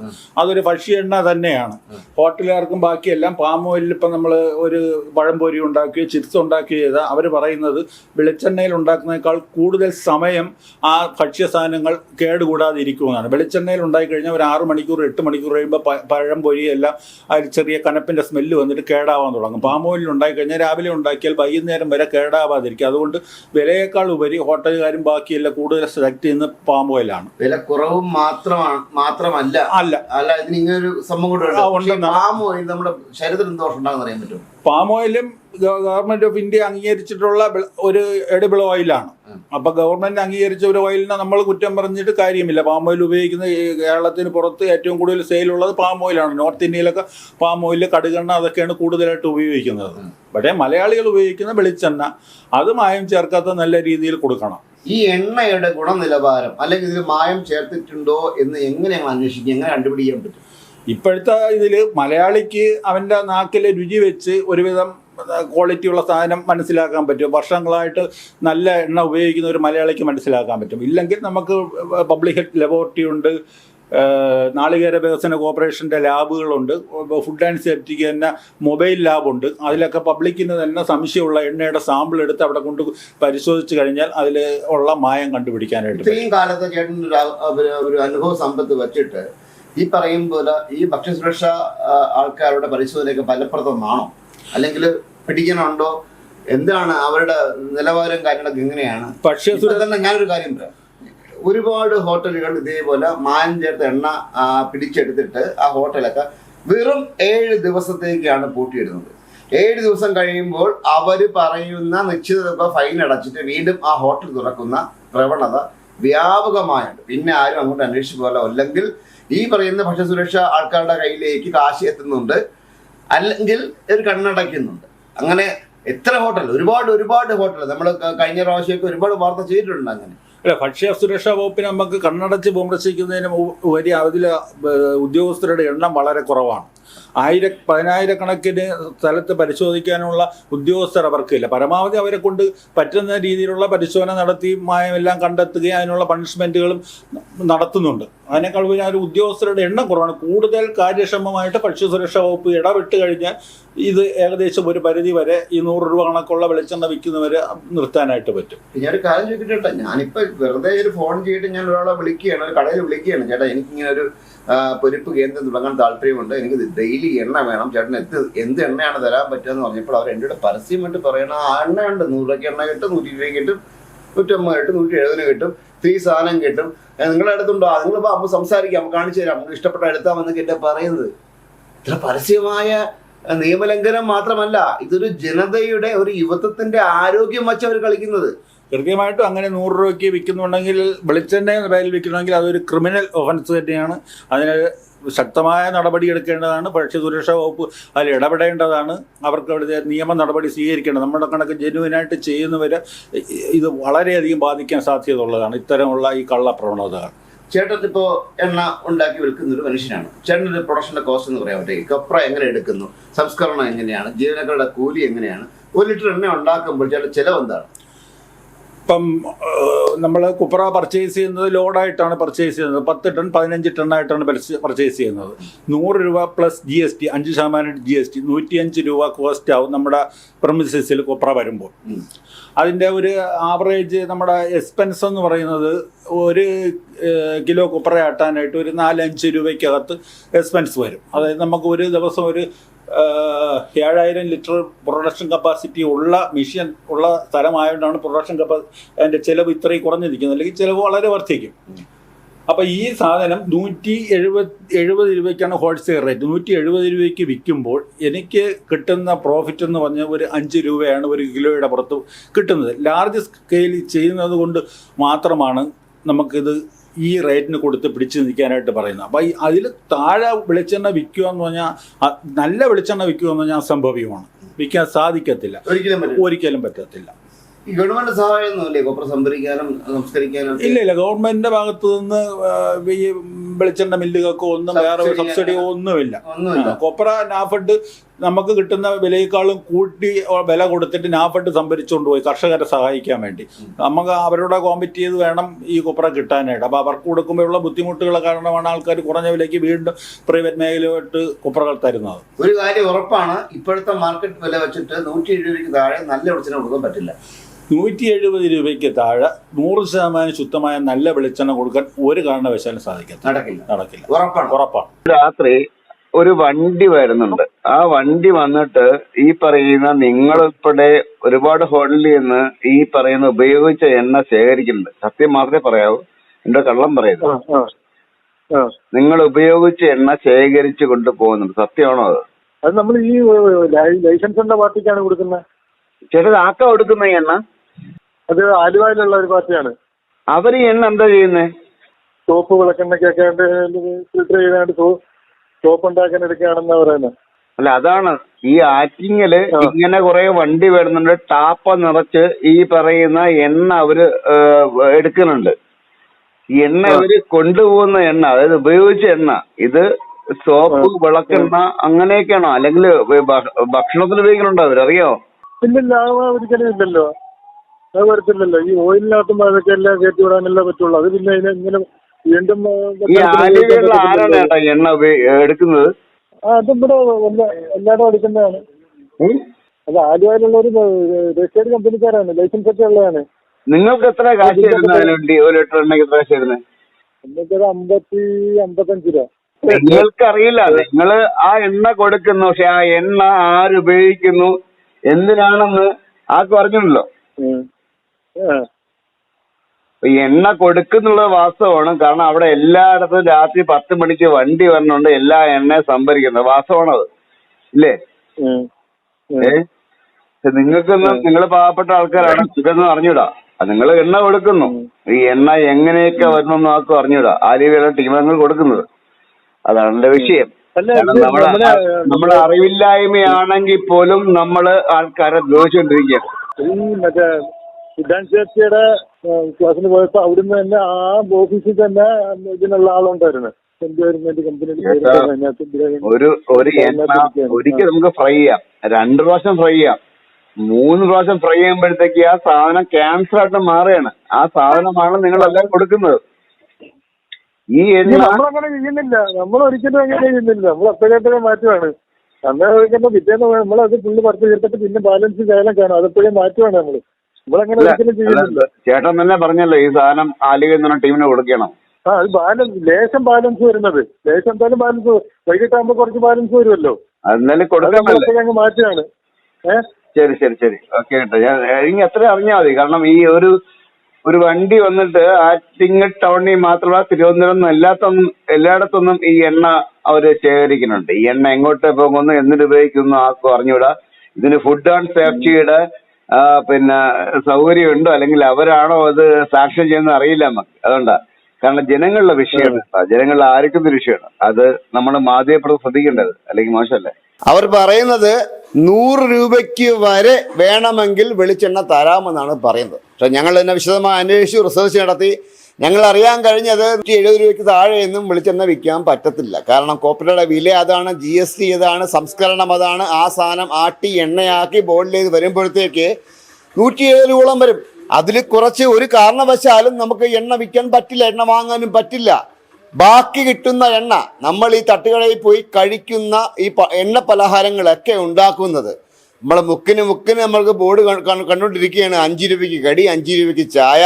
അതൊരു ഭക്ഷ്യ എണ്ണ തന്നെയാണ്. ഹോട്ടലുകാർക്കും ബാക്കിയെല്ലാം പാം ഓയിലിൽ ഇപ്പം നമ്മൾ ഒരു പഴംപൊരി ഉണ്ടാക്കി ചിപ്സ് ഉണ്ടാക്കി ചെയ്താൽ അവർ പറയുന്നത് വെളിച്ചെണ്ണയിൽ ഉണ്ടാക്കുന്നതിനേക്കാൾ കൂടുതൽ സമയം ആ ഭക്ഷ്യ സാധനങ്ങൾ കേടുകൂടാതെ ഇരിക്കുമെന്നാണ് വെളിച്ചെണ്ണയിൽ ഉണ്ടാക്കി കഴിഞ്ഞാൽ ഒരു ആറ് മണിക്കൂർ എട്ട് മണിക്കൂർ കഴിയുമ്പോൾ പഴം പൊരിയെല്ലാം എല്ലാം അതിൽ ചെറിയ കനപ്പിന്റെ സ്മെല്ല് വന്നിട്ട് കേടാവാൻ തുടങ്ങും. പാം ഓയിൽ ഉണ്ടാക്കി കഴിഞ്ഞാൽ രാവിലെ ഉണ്ടാക്കിയാൽ വൈകുന്നേരം വരെ കേടാവാതിരിക്കും. അതുകൊണ്ട് വിലയേക്കാൾ ഉപരി ഹോട്ടലുകാരും ബാക്കിയെല്ലാം കൂടുതൽ സെലക്ട് ചെയ്യുന്ന പാം ഓയിലാണ് വില കുറവും മാത്രമാണ് മാത്രമല്ല. അല്ല. അല്ല ഇതിന് ഇങ്ങനെ ഒരു സംഭവം കൂടെ. പാം ഓയിൽ നമ്മുടെ ശരീരത്തിന് ദോഷം ഉണ്ടാകുന്ന അറിയാൻ പറ്റും പാം ഓയിലും ഗവൺമെന്റ് ഓഫ് ഇന്ത്യ അംഗീകരിച്ചിട്ടുള്ള ഒരു എഡിബിൾ ഓയിലാണ്. അപ്പൊ ഗവൺമെന്റ് അംഗീകരിച്ച ഒരു ഓയിലിനെ നമ്മൾ കുറ്റം പറഞ്ഞിട്ട് കാര്യമില്ല. പാം ഓയിൽ ഉപയോഗിക്കുന്ന കേരളത്തിന് പുറത്ത് ഏറ്റവും കൂടുതൽ സെയിലുള്ളത് പാം ഓയിലാണ് നോർത്ത് ഇന്ത്യയിലൊക്കെ പാം ഓയിൽ കടുകെണ്ണ അതൊക്കെയാണ് കൂടുതലായിട്ട് ഉപയോഗിക്കുന്നത്. പക്ഷേ മലയാളികൾ ഉപയോഗിക്കുന്ന വെളിച്ചെണ്ണ അത് മായം ചേർക്കാത്ത നല്ല രീതിയിൽ കൊടുക്കണം. ഈ എണ്ണയുടെ ഗുണനിലവാരം അല്ലെങ്കിൽ ഇതിൽ മായം ചേർത്തിട്ടുണ്ടോ എന്ന് എങ്ങനെ അന്വേഷിക്കും? എങ്ങനെ കണ്ടുപിടിക്കാൻ പറ്റും? ഇപ്പോഴത്തെ ഇതിൽ മലയാളിക്ക് അവന്റെ നാക്കിലെ രുചി വെച്ച് ഒരുവിധം ക്വാളിറ്റി ഉള്ള സാധനം മനസ്സിലാക്കാൻ പറ്റും. വർഷങ്ങളായിട്ട് നല്ല എണ്ണ ഉപയോഗിക്കുന്ന ഒരു മലയാളിക്ക് മനസ്സിലാക്കാൻ പറ്റും. ഇല്ലെങ്കിൽ നമുക്ക് പബ്ലിക് ഹെൽത്ത് ലബോറട്ടറി ഉണ്ട് നാളികേര വികസന കോർപ്പറേഷന്റെ ലാബുകളുണ്ട് ഫുഡ് ആൻഡ് സേഫ്റ്റിക്ക് തന്നെ മൊബൈൽ ലാബുണ്ട് അതിലൊക്കെ പബ്ലിക്കിന് തന്നെ സംശയമുള്ള എണ്ണയുടെ സാമ്പിൾ എടുത്ത് അവിടെ കൊണ്ട് പരിശോധിച്ച് കഴിഞ്ഞാൽ അതിൽ ഉള്ള മായം കണ്ടുപിടിക്കാനായിട്ട്. ഇത്രയും കാലത്ത് ചേട്ടൻ ഒരു അനുഭവ സമ്പത്ത് വച്ചിട്ട് ഈ പറയും പോലെ ഈ ഭക്ഷ്യസുരക്ഷ ആൾക്കാരുടെ പരിശോധനയൊക്കെ ഫലപ്രദമാണോ? അല്ലെങ്കിൽ പിടിക്കണുണ്ടോ എന്താണ് അവരുടെ നിലവാരം കാര്യങ്ങളൊക്കെ എങ്ങനെയാണ്? പക്ഷേ തന്നെ ഞാനൊരു കാര്യം പറയാം. ഒരുപാട് ഹോട്ടലുകൾ ഇതേപോലെ മായം ചേർത്ത എണ്ണ പിടിച്ചെടുത്തിട്ട് ആ ഹോട്ടലൊക്കെ വെറും ഏഴ് ദിവസത്തേക്കാണ് പൂട്ടിയിടുന്നത്. ഏഴ് ദിവസം കഴിയുമ്പോൾ അവർ പറയുന്ന നിശ്ചിത തുക ഫൈൻ അടച്ചിട്ട് വീണ്ടും ആ ഹോട്ടൽ തുറക്കുന്ന പ്രവണത വ്യാപകമായുണ്ട്. പിന്നെ ആരും അങ്ങോട്ട് അന്വേഷിച്ചു പോലെ അല്ലെങ്കിൽ ഈ പറയുന്ന ഭക്ഷ്യസുരക്ഷ ആൾക്കാരുടെ കയ്യിലേക്ക് കാശ് എത്തുന്നുണ്ട്. അല്ലെങ്കിൽ ഒരു കണ്ണടയ്ക്കുന്നുണ്ട്. അങ്ങനെ എത്ര ഹോട്ടൽ ഒരുപാട് ഒരുപാട് ഹോട്ടൽ നമ്മൾ കഴിഞ്ഞ പ്രാവശ്യമൊക്കെ ഒരുപാട് വാർത്ത ചെയ്തിട്ടുണ്ട് അങ്ങനെ. അല്ല ഭക്ഷ്യ സുരക്ഷാ വകുപ്പിന് നമുക്ക് കണ്ണടച്ച് വിമർശിക്കുന്നതിന് ഉപരി അതിൽ ഉദ്യോഗസ്ഥരുടെ എണ്ണം വളരെ കുറവാണ്. ആയിര പതിനായിരക്കണക്കിന് സ്ഥലത്ത് പരിശോധിക്കാനുള്ള ഉദ്യോഗസ്ഥർ അവർക്കില്ല. പരമാവധി അവരെ കൊണ്ട് പറ്റുന്ന രീതിയിലുള്ള പരിശോധന നടത്തി മായമെല്ലാം കണ്ടെത്തുകയും അതിനുള്ള പണിഷ്മെന്റുകളും നടത്തുന്നുണ്ട്. അതിനേക്കാൾ ഉപരി ഒരു ഉദ്യോഗസ്ഥരുടെ എണ്ണം കുറവാണ്. കൂടുതൽ കാര്യക്ഷമമായിട്ട് ഭക്ഷ്യസുരക്ഷാ വകുപ്പ് ഇടപെട്ട് കഴിഞ്ഞാൽ ഇത് ഏകദേശം ഒരു പരിധി വരെ ഈ നൂറ് രൂപ കണക്കുള്ള വെളിച്ചെണ്ണ വിൽക്കുന്നവരെ നിർത്താനായിട്ട് പറ്റും. ഞാനൊരു കാര്യം ചോദിക്കട്ടെ ഞാനിപ്പോൾ ഞാനിപ്പോ വെറുതെ ഒരു ഫോൺ ചെയ്തിട്ട് ഞാൻ ഒരാളെ വിളിക്കുകയാണ് ഒരു കടയിൽ വിളിക്കുകയാണ്. ചേട്ടാ എനിക്കിങ്ങനെ ഒരു പൊരിപ്പ് കേന്ദ്രം തുടങ്ങാൻ താല്പര്യമുണ്ട്. എനിക്ക് ഡെയിലി എണ്ണ വേണം. ചേട്ടൻ എന്ത് എന്ത് എണ്ണയാണ് തരാൻ പറ്റുക എന്ന് പറഞ്ഞപ്പോൾ അവർ എന്റെ പരസ്യമായിട്ട് പറയണ ആ എണ്ണ ഉണ്ട് നൂറ് രൂപയ്ക്ക് എണ്ണ കിട്ടും നൂറ്റി രൂപയ്ക്ക് കിട്ടും. നൂറ്റമ്പത് കിട്ടും നൂറ്റി എഴുപതിന് കിട്ടും. ഫ്രീ സാധനം കിട്ടും. നിങ്ങളുടെ അടുത്തുണ്ടോ? നിങ്ങൾ അപ്പൊ സംസാരിക്കാം. കാണിച്ചു തരാം. നമുക്ക് ഇഷ്ടപ്പെട്ട എടുത്താമെന്നൊക്കെ എന്റെ പറയുന്നത്. ഇത്ര പരസ്യമായ നിയമലംഘനം മാത്രമല്ല ഇതൊരു ജനതയുടെ ഒരു യുവത്വത്തിന്റെ ആരോഗ്യം വച്ച് അവർ കളിക്കുന്നത്. കൃത്യമായിട്ടും അങ്ങനെ നൂറ് രൂപയ്ക്ക് വിൽക്കുന്നുണ്ടെങ്കിൽ വെളിച്ചെണ്ണ പേരിൽ വിൽക്കണമെങ്കിൽ അതൊരു ക്രിമിനൽ ഒഫൻസ് തന്നെയാണ്. അതിന് ശക്തമായ നടപടി എടുക്കേണ്ടതാണ്. ഭക്ഷ്യസുരക്ഷാ വകുപ്പ് അതിൽ ഇടപെടേണ്ടതാണ്. അവർക്ക് അവിടെ നിയമ നടപടി സ്വീകരിക്കേണ്ടത്. നമ്മുടെ കണക്ക് ജനുവിനായിട്ട് ചെയ്യുന്നവർ ഇത് വളരെയധികം ബാധിക്കാൻ സാധ്യത ഉള്ളതാണ് ഇത്തരമുള്ള ഈ കള്ള ചേട്ടത്തിപ്പോ ചേട്ടൻ ഇപ്പോ എണ്ണ ഉണ്ടാക്കി വിൽക്കുന്ന ഒരു മനുഷ്യനാണ്. ചേട്ടന്റെ പ്രൊഡക്ഷന്റെ കോസ്റ്റ് എന്ന് പറയാൻ പറ്റും. കപ്ര എങ്ങനെ എടുക്കുന്നു? സംസ്കരണം എങ്ങനെയാണ്? ജീവനക്കാരുടെ കൂലി എങ്ങനെയാണ്? ഒരു ലിറ്റർ എണ്ണ ഉണ്ടാക്കുമ്പോൾ ചേട്ടൻ ചെലവ് എന്താണ്? ഇപ്പം നമ്മൾ കുപ്പറ പർച്ചേസ് ചെയ്യുന്നത് ലോഡായിട്ടാണ് പർച്ചേസ് ചെയ്യുന്നത്. പത്ത് ടൺ പതിനഞ്ച് ആയിട്ടാണ് പർച്ചേസ് ചെയ്യുന്നത്. നൂറ് രൂപ പ്ലസ് ജി എസ് ടി അഞ്ച് ശതമാനം ജി എസ് ടി നൂറ്റിയഞ്ച് രൂപ കോസ്റ്റ് ആവും നമ്മുടെ പ്രമിസസിൽ കുപ്പറ വരുമ്പോൾ. അതിന്റെ ഒരു ആവറേജ് നമ്മുടെ എക്സ്പെൻസ് എന്ന് പറയുന്നത് ഒരു കിലോ കുപ്പറ ആട്ടാനായിട്ട് ഒരു നാലഞ്ച് രൂപയ്ക്കകത്ത് എക്സ്പെൻസ് വരും. അതായത് നമുക്ക് ഒരു ദിവസം ഒരു ഏഴായിരം ലിറ്റർ പ്രൊഡക്ഷൻ കപ്പാസിറ്റി ഉള്ള മെഷീൻ ഉള്ള സ്ഥലമായതുകൊണ്ടാണ് പ്രൊഡക്ഷൻ കപ്പാസിറ്റി അതിന്റെ ചിലവ് ഇത്രയും കുറഞ്ഞിരിക്കുന്നത്. അല്ലെങ്കിൽ ചിലവ് വളരെ വർദ്ധിക്കും. അപ്പം ഈ സാധനം നൂറ്റി എഴുപത് എഴുപത് രൂപയ്ക്കാണ് ഹോൾസെയിൽ റേറ്റ് നൂറ്റി എഴുപത് രൂപയ്ക്ക് വിൽക്കുമ്പോൾ എനിക്ക് കിട്ടുന്ന പ്രോഫിറ്റ് എന്ന് പറഞ്ഞാൽ ഒരു അഞ്ച് രൂപയാണ് ഒരു കിലോയുടെ പുറത്ത് കിട്ടുന്നത്. ലാർജ് സ്കെയിൽ ചെയ്യുന്നത് കൊണ്ട് മാത്രമാണ് നമുക്കിത് ഈ റേറ്റിന് കൊടുത്ത് പിടിച്ചു നിൽക്കാനായിട്ട് പറയുന്നത്. അപ്പോൾ അതിൽ താഴെ വെളിച്ചെണ്ണ വിൽക്കുക എന്ന് പറഞ്ഞാൽ നല്ല വെളിച്ചെണ്ണ വിൽക്കുക എന്ന് പറഞ്ഞാൽ അസംഭവ്യമാണ് വിൽക്കാൻ സാധിക്കത്തില്ല. ഒരിക്കലും ഒരിക്കലും പറ്റത്തില്ല. ഗവൺമെന്റ് സഹായം ഒന്നുമില്ലേ? കൊപ്ര സംഭരിക്കാനും സംസ്കരിക്കാനും ഇല്ല ഇല്ല. ഗവൺമെന്റിന്റെ ഭാഗത്തുനിന്ന് ഈ വെളിച്ചെണ്ണ മില്ലുകൾക്കോ ഒന്നും വേറെ സബ്സിഡി സബ്സിഡിയോ ഒന്നുമില്ല. കൊപ്ര നാഫഡ് നമുക്ക് കിട്ടുന്ന വിലയേക്കാളും കൂട്ടി വില കൊടുത്തിട്ട് നാഫഡ് സംഭരിച്ചുകൊണ്ട് പോയി കർഷകരെ സഹായിക്കാൻ വേണ്ടി. നമുക്ക് അവരോട് കോമ്പറ്റ് ചെയ്ത് വേണം ഈ കൊപ്ര കിട്ടാനായിട്ട്. അപ്പോൾ അവർക്ക് കൊടുക്കുമ്പോഴുള്ള ബുദ്ധിമുട്ടുകൾ കാരണമാണ് ആൾക്കാർ കുറഞ്ഞ വിലയ്ക്ക് വീണ്ടും പ്രൈവറ്റ് മേഖലയായിട്ട് കൊപ്രകൾ തരുന്നത്. ഒരു കാര്യം ഉറപ്പാണ് ഇപ്പോഴത്തെ മാർക്കറ്റ് വില വെച്ചിട്ട് നൂറ്റി എഴുപത് രൂപയ്ക്ക് താഴെ നല്ല വെളിച്ചെണ്ണ കൊടുക്കാൻ പറ്റില്ല. നൂറ്റി എഴുപത് രൂപയ്ക്ക് താഴെ നൂറ് ശതമാനം ശുദ്ധമായ നല്ല വെളിച്ചെണ്ണ കൊടുക്കാൻ ഒരു കാരണവശാലും സാധിക്കും നടക്കില്ല. നടക്കില്ല. ഉറപ്പാണ്. ഉറപ്പാണ്. രാത്രി ഒരു വണ്ടി വരുന്നുണ്ട്. ആ വണ്ടി വന്നിട്ട് ഈ പറയുന്ന നിങ്ങളുൾപ്പെടെ ഒരുപാട് ഹോട്ടലിൽ നിന്ന് ഈ പറയുന്ന ഉപയോഗിച്ച എണ്ണ ശേഖരിക്കുന്നുണ്ട്. സത്യം മാത്രമേ പറയാവൂ. എന്റെ കള്ളം ആ. നിങ്ങൾ ഉപയോഗിച്ച എണ്ണ ശേഖരിച്ചു കൊണ്ടുപോകുന്നുണ്ട് സത്യമാണോ അത്? അത് നമ്മൾ ഈ ലൈസൻസിന്റെ ലൈസൻസ് ഉള്ള പാർട്ടിക്കാണ് കൊടുക്കുന്നത്. ചേട്ടൻ ആക്ക കൊടുക്കുന്ന എണ്ണ? അത് ആലുവയിലുള്ള ഒരു പാർട്ടിയാണ്. അവർ എണ്ണ എന്താ ചെയ്യുന്നേ? സോപ്പ് വിളക്കെണ്ണയ്ക്കൊക്കെ ഫിൽറ്റർ ചെയ്താണ്ട് സോപ്പ് ഉണ്ടാക്കാൻ എടുക്കുകയാണെന്നാ പറയുന്നത് അല്ല അതാണ്. ഈ ആറ്റിങ്ങൽ ഇങ്ങനെ കുറെ വണ്ടി വരുന്നുണ്ട്. ടാപ്പ നിറച്ച് ഈ പറയുന്ന എണ്ണ അവർ എടുക്കുന്നുണ്ട്. ഈ എണ്ണ അവർ കൊണ്ടുപോകുന്ന എണ്ണ അതായത് ഉപയോഗിച്ച എണ്ണ ഇത് സോപ്പ് വിളക്കെണ്ണ അങ്ങനെയൊക്കെയാണോ? അല്ലെങ്കിൽ ഭക്ഷണത്തിന് ഉപയോഗിക്കുന്നുണ്ടോ അവരറിയോ ഇല്ലല്ലോ ഒരിക്കലും ഇല്ലല്ലോ അത് വരത്തില്ലല്ലോ. ഈ ഓയിലിനകത്തും അതൊക്കെ എല്ലാം കയറ്റി വിടാനല്ലേ പറ്റുള്ളൂ. അത് പിന്നെ ഇതിനെ ഇങ്ങനെ വീണ്ടും ആ, ഈ ഭക്ഷണത്തിന് ആരാണ് ചേട്ടാ ഈ എണ്ണ എടുക്കുന്നത്? ആ അതിവിടെ എല്ലാ- എല്ലായിടും എടുക്കുന്നതാണ്. ഉം? അത് ആലുവയിലുള്ള ഒരു രജിസ്റ്റേർഡ് കമ്പനിക്കാരാണ്. ലൈസൻസ് ഒക്കെ ഉള്ളതാണ്. നിങ്ങൾക്ക് എത്ര കാശ് തരുന്നത് അതിന് വേണ്ടി ഒരു ലിറ്റർ എണ്ണയ്ക്ക് എത്ര കാശ് തരുന്നത് എന്നിട്ടൊരു അമ്പത്തി അമ്പത്തഞ്ച് രൂപ. നിങ്ങൾക്കറിയില്ല. നിങ്ങൾ ആ എണ്ണ കൊടുക്കുന്നു. പക്ഷെ ആ എണ്ണ ആരുപയോഗിക്കുന്നു എന്തിനാണെന്ന് ആർക്കും അറിഞ്ഞില്ലല്ലോ ഉം. ആ. ഈ എണ്ണ കൊടുക്കുന്നുള്ള വാസ്തവമാണ് കാരണം അവിടെ എല്ലായിടത്തും രാത്രി പത്ത് മണിക്ക് വണ്ടി വരണുണ്ട് എല്ലാ എണ്ണയും സംഭരിക്കുന്നത്. അത് ഇല്ലേ? ഏ? നിങ്ങൾക്കൊന്നും നിങ്ങൾ പാവപ്പെട്ട ആൾക്കാരാണ്. ഇതൊന്നും അറിഞ്ഞൂടാ. നിങ്ങൾ എണ്ണ കൊടുക്കുന്നു. ഈ എണ്ണ എങ്ങനെയൊക്കെ വരുന്നു ആർക്കും അറിഞ്ഞൂടാ. ആലുവയുടെ ടീമങ്ങൾ കൊടുക്കുന്നത്. അതാണ് എന്റെ വിഷയം. നമ്മുടെ നമ്മളെ നമ്മുടെ അറിവില്ലായ്മയാണെങ്കിൽ പോലും നമ്മൾ ആൾക്കാരെ ദ്രോഹിച്ചുകൊണ്ടിരിക്കുകയാണ് ഫുഡ് സേഫ്റ്റിയുടെ ക്ലാസ്സിന് പോയപ്പോ അവിടുന്ന് തന്നെ ആ ഓഫീസിൽ തന്നെ ഇതിനുള്ള ആളുണ്ടായിരുന്നു. ഒരു ഒരു ഒരിക്കൽ നമുക്ക് ഫ്രൈ ചെയ്യാം. രണ്ടു പ്രാവശ്യം ഫ്രൈ ചെയ്യാം. മൂന്ന് പ്രാവശ്യം ഫ്രൈ ചെയ്യുമ്പോഴത്തേക്ക് ആ സാധനം ക്യാൻസർ ആയിട്ട് മാറുകയാണ്. ആ സാധനമാണ് നിങ്ങൾ എല്ലാം കൊടുക്കുന്നത്. ഈ നമ്മളങ്ങനെ ചെയ്യുന്നില്ല. നമ്മൾ ഒരിക്കലും അങ്ങനെ ചെയ്യുന്നില്ല. നമ്മൾ അപ്പോഴപ്പോഴേ മാറ്റുവാണ്. അന്നേരം പിറ്റേന്ന് നമ്മൾ അത് ഫുള്ള് പറിച്ചു ചേർത്തിട്ട് പിന്നെ ബാലൻസ് ശകലം കാണും. അതെപ്പോഴും മാറ്റുവാണ് ചെയ്യുന്നില്ല ചേട്ടൻ തന്നെ പറഞ്ഞല്ലോ ഈ സാധനം ആലിക ടീമിന് കൊടുക്കണം. ആ അത് ബാലൻസ് ലേശം ബാലൻസ് വരുന്നത്. ലേശം എന്തായാലും ബാലൻസ് വൈകിട്ടാകുമ്പോ കുറച്ച് ബാലൻസ് വരുമല്ലോ. എന്നാലും കൊടുക്കാൻ ഏഹ് ശരി ശരി ശരി. ഓക്കെ കേട്ടോ. ഞാൻ ഇനി എത്ര അറിഞ്ഞാൽ മതി? കാരണം ഈ ഒരു ഒരു വണ്ടി വന്നിട്ട് ആറ്റിങ്ങ ടൗണിൽ മാത്രമല്ല തിരുവനന്തപുരം എല്ലാത്തൊന്നും എല്ലായിടത്തൊന്നും ഈ എണ്ണ അവർ ശേഖരിക്കുന്നുണ്ട്. ഈ എണ്ണ എങ്ങോട്ട് പോകുന്നു എന്തിനു ഉപയോഗിക്കുന്നു ആർക്കും അറിഞ്ഞൂടാ ഇതിന് ഫുഡ് ആൻഡ് സേഫ്റ്റിയുടെ പിന്നെ സൗകര്യമുണ്ടോ? അല്ലെങ്കിൽ അവരാണോ അത് സാക്ഷ്യം ചെയ്യുന്നത് അറിയില്ല നമുക്ക്. അതുകൊണ്ടാ. കാരണം ജനങ്ങളുടെ വിഷയമാണ്. ജനങ്ങളുടെ ആരോഗ്യത്തിന്റെ വിഷയമാണ് അത് നമ്മൾ മാധ്യമപ്രതി ശ്രദ്ധിക്കേണ്ടത് അല്ലെങ്കിൽ മോശമല്ലേ? അവർ പറയുന്നത് നൂറ് രൂപയ്ക്ക് വരെ വേണമെങ്കിൽ വെളിച്ചെണ്ണ തരാമെന്നാണ് പറയുന്നത്. പക്ഷെ ഞങ്ങൾ തന്നെ വിശദമായി അന്വേഷിച്ചു റിസർച്ച് നടത്തി. ഞങ്ങൾ അറിയാൻ കഴിഞ്ഞത് നൂറ്റി എഴുപത് രൂപയ്ക്ക് താഴെയൊന്നും വെളിച്ചെണ്ണ വിൽക്കാൻ പറ്റത്തില്ല. കാരണം കോപ്പറയുടെ വില അതാണ് ജി എസ് ടി ഇതാണ് സംസ്കരണം അതാണ്. ആ സാധനം ആട്ടി എണ്ണയാക്കി ബോർഡിലേക്ക് വരുമ്പോഴത്തേക്ക് നൂറ്റി എഴുപത് രൂപം വരും. അതിൽ കുറച്ച് ഒരു കാരണവശാലും നമുക്ക് എണ്ണ വിൽക്കാൻ പറ്റില്ല എണ്ണ വാങ്ങാനും പറ്റില്ല. ബാക്കി കിട്ടുന്ന എണ്ണ നമ്മൾ ഈ തട്ടുകടയിൽ പോയി കഴിക്കുന്ന ഈ എണ്ണ പലഹാരങ്ങളൊക്കെ ഉണ്ടാക്കുന്നത്. നമ്മൾ മുക്കിന് മുക്കിന് നമ്മൾക്ക് ബോർഡ് കണ്ടുകൊണ്ടിരിക്കുകയാണ്. അഞ്ച് രൂപയ്ക്ക് കടി അഞ്ച് രൂപയ്ക്ക് ചായ